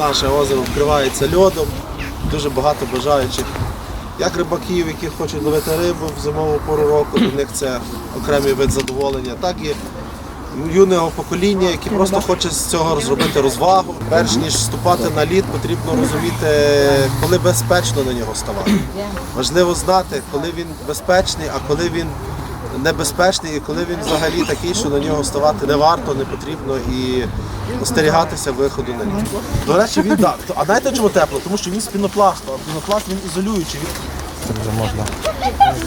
наше озеро вкривається льодом, дуже багато бажаючих. Як рибаків, які хочуть ловити рибу в зимову пору року, для них це окремий вид задоволення, так і юного покоління, які просто хочуть з цього зробити розвагу. Перш ніж вступати на лід, потрібно розуміти, коли безпечно на нього ставати. Важливо знати, коли він безпечний, а коли він небезпечний, і коли він взагалі такий, що на нього ставати не варто, не потрібно і остерігатися виходу на нього. До речі, він так. А знаєте, чому тепло? Тому що він з пінопласту, а пінопласт він ізолюючий. Це вже можна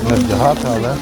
не вдягати, але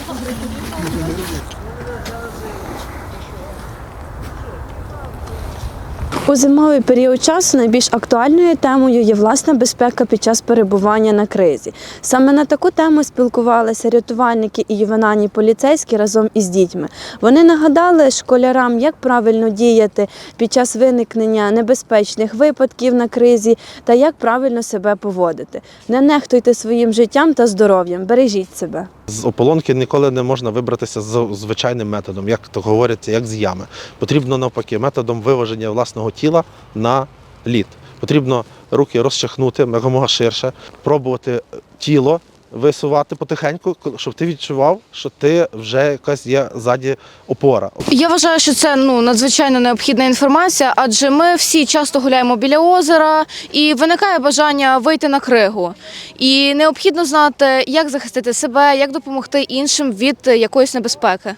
У зимовий період часу найбільш актуальною темою є власна безпека під час перебування на кризі. Саме на таку тему спілкувалися рятувальники і ювенальні поліцейські разом із дітьми. Вони нагадали школярам, як правильно діяти під час виникнення небезпечних випадків на кризі та як правильно себе поводити. Не нехтуйте своїм життям та здоров'ям, бережіть себе. З ополонки ніколи не можна вибратися з звичайним методом, як то говориться, як з ями. Потрібно навпаки методом виваження власного тіла на лід. Потрібно руки розчахнути якомога ширше, пробувати тіло висувати потихеньку, щоб ти відчував, що ти вже якась є ззаді опора. Я вважаю, що це ну надзвичайно необхідна інформація, адже ми всі часто гуляємо біля озера, і виникає бажання вийти на кригу. І необхідно знати, як захистити себе, як допомогти іншим від якоїсь небезпеки.